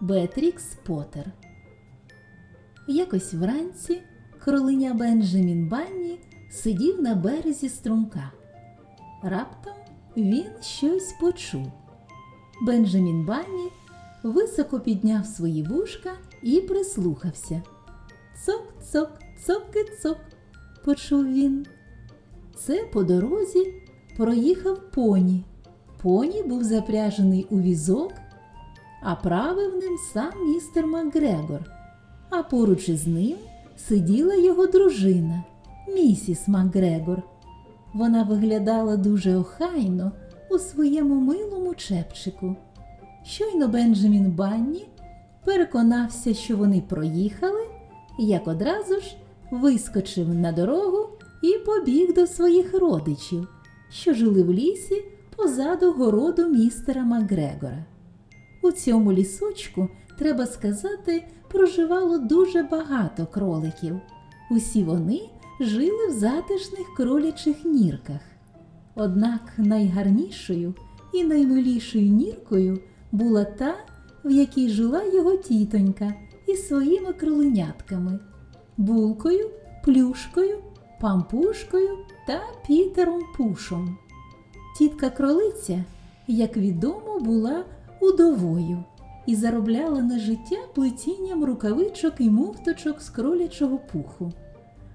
Беатрікс Поттер. Якось вранці кролиня Бенджамін Банні сидів на березі струмка. Раптом він щось почув. Бенджамін Банні високо підняв свої вушка і прислухався. Цок-цок, цок-цок, почув він. Це по дорозі проїхав поні. Поні був запряжений у візок, а правив ним сам містер Макгрегор, а поруч із ним сиділа його дружина, місіс Макгрегор. Вона виглядала дуже охайно у своєму милому чепчику. Щойно Бенджамін Банні переконався, що вони проїхали, як одразу ж вискочив на дорогу і побіг до своїх родичів, що жили в лісі позаду городу містера Макгрегора. У цьому лісочку, треба сказати, проживало дуже багато кроликів. Усі вони жили в затишних кролячих нірках. Однак найгарнішою і наймилішою ніркою була та, в якій жила його тітонька із своїми кроленятками булкою, плюшкою, пампушкою та Пітером Пушом. Тітка кролиця, як відомо, була удовою і заробляла на життя плетінням рукавичок і муфточок з кролячого пуху.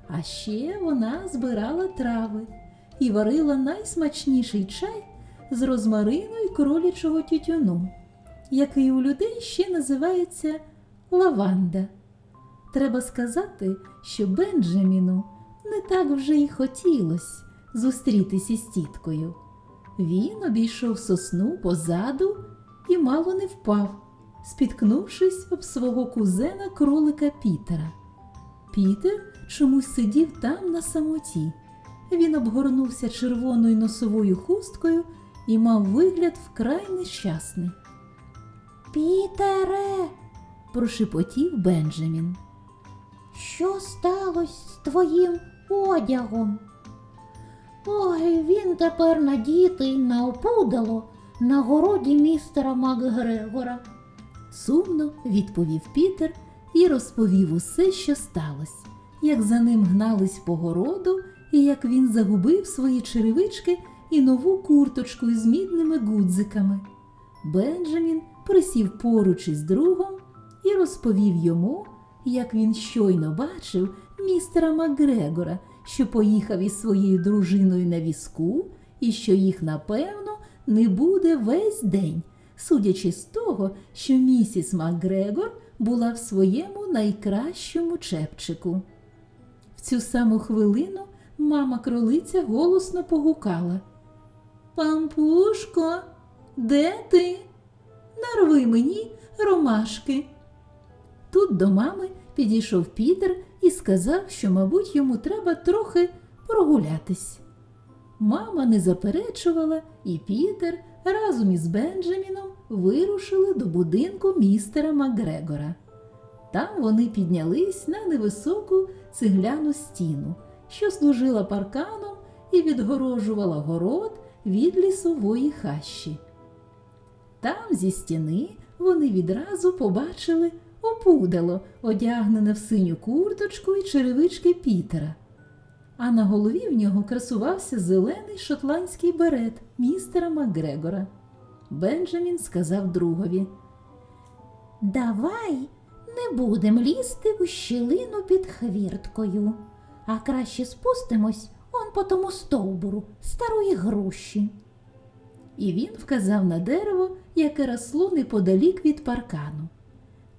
А ще вона збирала трави і варила найсмачніший чай з розмарину і кролячого тютюну, який у людей ще називається лаванда. Треба сказати, що Бенджаміну не так вже й хотілося зустрітися з тіткою. Він обійшов сосну позаду і мало не впав, спіткнувшись об свого кузена кролика Пітера. Пітер чомусь сидів там на самоті. Він обгорнувся червоною носовою хусткою і мав вигляд вкрай нещасний. Пітере, прошепотів Бенджамін. Що сталося з твоїм одягом? Ой, він тепер надітий на опудало на городі містера Макгрегора. Сумно відповів Пітер і розповів усе, що сталося, як за ним гнались по городу, і як він загубив свої черевички і нову курточку із мідними гудзиками. Бенджамін присів поруч із другом і розповів йому, як він щойно бачив містера Макгрегора, що поїхав із своєю дружиною на візку, і що їх, напевно, не буде весь день, судячи з того, що місіс Макгрегор була в своєму найкращому чепчику. В цю саму хвилину мама кролиця голосно погукала. Пампушко, де ти? Нарви мені ромашки. Тут до мами підійшов Пітер і сказав, що, мабуть, йому треба трохи прогулятись. Мама не заперечувала, і Пітер разом із Бенджаміном вирушили до будинку містера Макгрегора. Там вони піднялись на невисоку цегляну стіну, що служила парканом і відгорожувала город від лісової хащі. Там зі стіни вони відразу побачили опудало, одягнене в синю курточку і черевички Пітера. А на голові в нього красувався зелений шотландський берет містера Макгрегора. Бенджамін сказав другові. Давай не будемо лізти у щілину під хвірткою, а краще спустимось он по тому стовбуру старої груші. І він вказав на дерево, яке росло неподалік від паркану.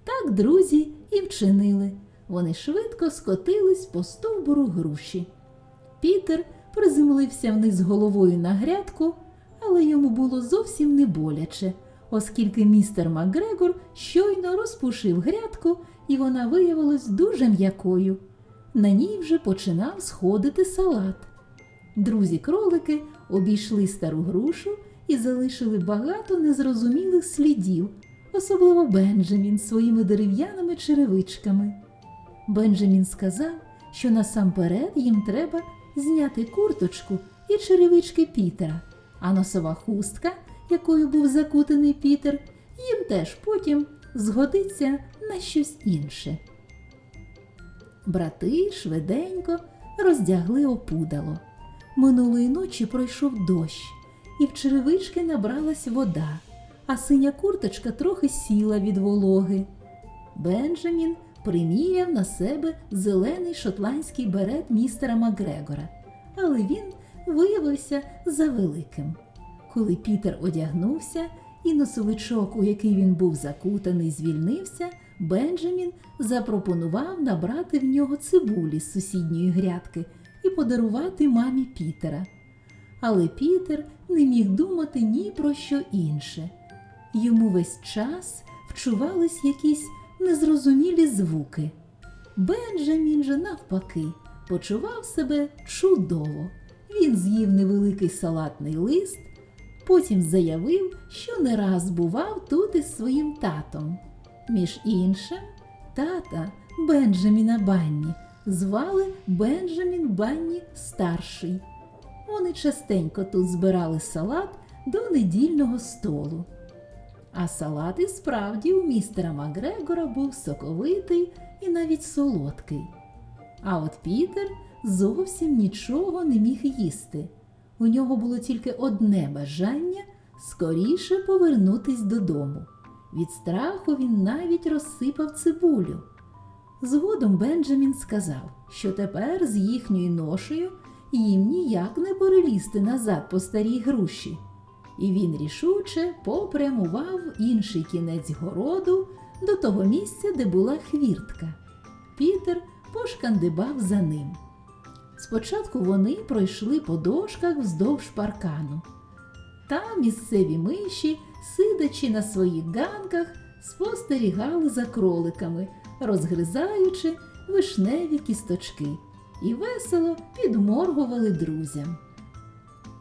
Так друзі і вчинили. Вони швидко скотились по стовбуру груші. Пітер приземлився вниз головою на грядку, але йому було зовсім не боляче, оскільки містер Макгрегор щойно розпушив грядку, і вона виявилась дуже м'якою. На ній вже починав сходити салат. Друзі кролики обійшли стару грушу і залишили багато незрозумілих слідів, особливо Бенджамін своїми дерев'яними черевичками. Бенджамін сказав, що насамперед їм треба зняти курточку і черевички Пітера, а носова хустка, якою був закутаний Пітер, їм теж потім згодиться на щось інше. Брати швиденько роздягли опудало. Минулої ночі пройшов дощ, і в черевички набралась вода, а синя курточка трохи сіла від вологи. Бенджамін приміряв на себе зелений шотландський берет містера Макгрегора, але він виявився завеликим. Коли Пітер одягнувся і носовичок, у який він був закутаний, звільнився, Бенджамін запропонував набрати в нього цибулі з сусідньої грядки і подарувати мамі Пітера. Але Пітер не міг думати ні про що інше. Йому весь час вчувались якісь незрозумілі звуки. Бенджамін же, навпаки, почував себе чудово. Він з'їв невеликий салатний лист, потім заявив, що не раз бував тут із своїм татом. Між іншим, тата Бенджаміна Банні звали Бенджамін Банні старший. Вони частенько тут збирали салат до недільного столу. А салат і справді у містера Макгрегора був соковитий і навіть солодкий. А от Пітер зовсім нічого не міг їсти. У нього було тільки одне бажання скоріше повернутись додому. Від страху він навіть розсипав цибулю. Згодом Бенджамін сказав, що тепер з їхньою ношею їм ніяк не перелізти назад по старій груші. І він рішуче попрямував інший кінець городу до того місця, де була хвіртка. Пітер пошкандибав за ним. Спочатку вони пройшли по дошках вздовж паркану. Там місцеві миші, сидячи на своїх ганках, спостерігали за кроликами, розгризаючи вишневі кісточки, і весело підморгували друзям.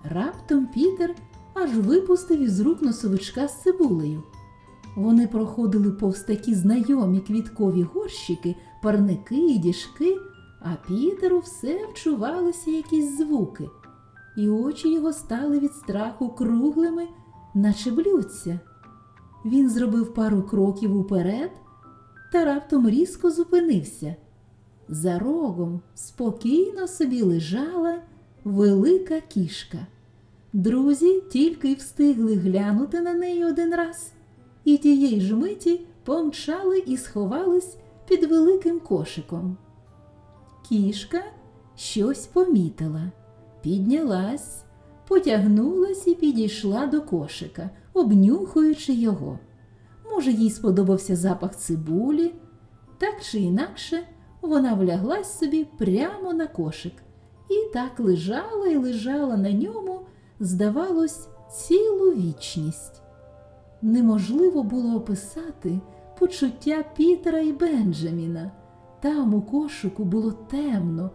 Раптом Пітер аж випустив із рук носовичка з цибулею. Вони проходили повз такі знайомі квіткові горщики, парники і діжки, а Пітеру все вчувалися якісь звуки, і очі його стали від страху круглими, наче блюдця. Він зробив пару кроків уперед та раптом різко зупинився. За рогом спокійно собі лежала велика кішка. Друзі тільки й встигли глянути на неї один раз, і тієї ж миті помчали і сховались під великим кошиком. Кішка щось помітила, піднялась, потягнулась і підійшла до кошика, обнюхуючи його. Може, їй сподобався запах цибулі, так чи інакше вона вляглась собі прямо на кошик і так лежала і лежала на ньому, здавалось, цілу вічність. Неможливо було описати почуття Пітера і Бенджаміна. Там у кошику було темно,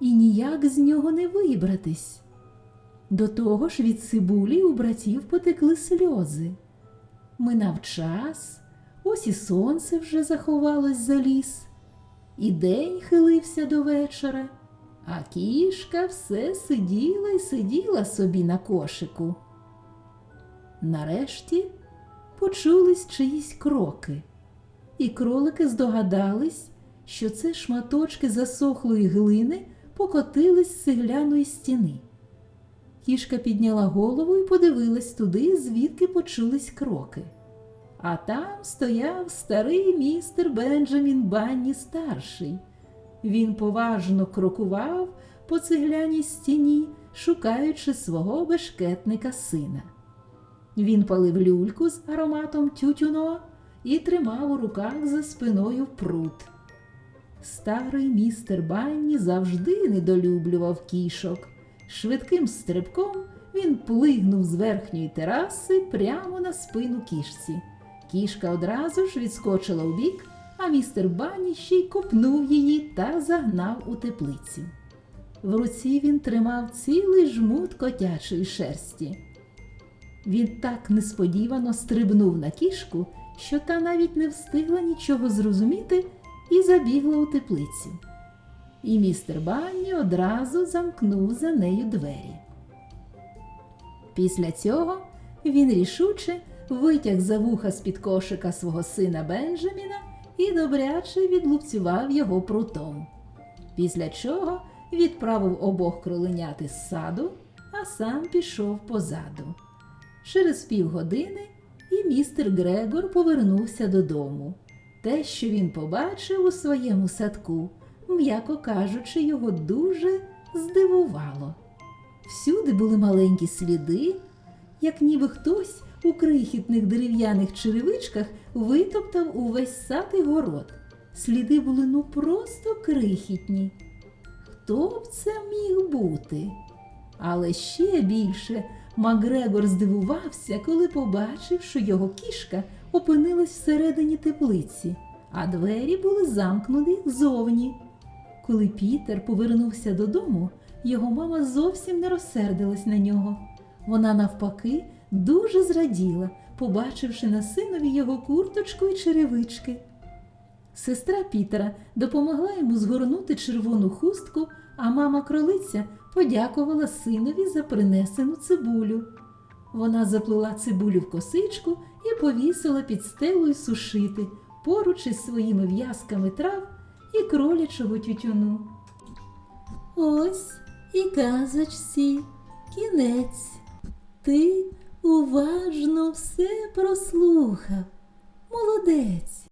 і ніяк з нього не вибратись. До того ж від цибулі у братів потекли сльози. Минав час, ось і сонце вже заховалось за ліс, і день хилився до вечора, а кішка все сиділа й сиділа собі на кошику. Нарешті почулись чиїсь кроки, і кролики здогадались, що це шматочки засохлої глини покотились з цегляної стіни. Кішка підняла голову і подивилась туди, звідки почулись кроки. А там стояв старий містер Бенджамін Банні старший. Він поважно крокував по цегляній стіні, шукаючи свого бешкетника сина. Він палив люльку з ароматом тютюно і тримав у руках за спиною прут. Старий містер Банні завжди недолюблював кішок. Швидким стрибком він плигнув з верхньої тераси прямо на спину кішці. Кішка одразу ж відскочила у бік, а містер Банні ще й копнув її та загнав у теплицю. В руці він тримав цілий жмут котячої шерсті. Він так несподівано стрибнув на кішку, що та навіть не встигла нічого зрозуміти і забігла у теплицю. І містер Банні одразу замкнув за нею двері. Після цього він рішуче витяг за вуха з-під кошика свого сина Бенджаміна і добряче відлупцював його прутом. Після чого відправив обох кроленят із саду, а сам пішов позаду. Через півгодини і містер Грегор повернувся додому. Те, що він побачив у своєму садку, м'яко кажучи, його дуже здивувало. Всюди були маленькі сліди, як ніби хтось у крихітних дерев'яних черевичках витоптав увесь сад і город. Сліди були ну просто крихітні. Хто б це міг бути? Але ще більше Макгрегор здивувався, коли побачив, що його кішка опинилась всередині теплиці, а двері були замкнені зовні. Коли Пітер повернувся додому, його мама зовсім не розсердилась на нього. Вона, навпаки, дуже зраділа, побачивши на синові його курточку і черевички. Сестра Пітера допомогла йому згорнути червону хустку, а мама кролиця подякувала синові за принесену цибулю. Вона заплела цибулю в косичку і повісила під стелою сушити поруч із своїми в'язками трав і кролячого тютюну. Ось і казочці кінець. Ти уважно все прослухав. Молодець.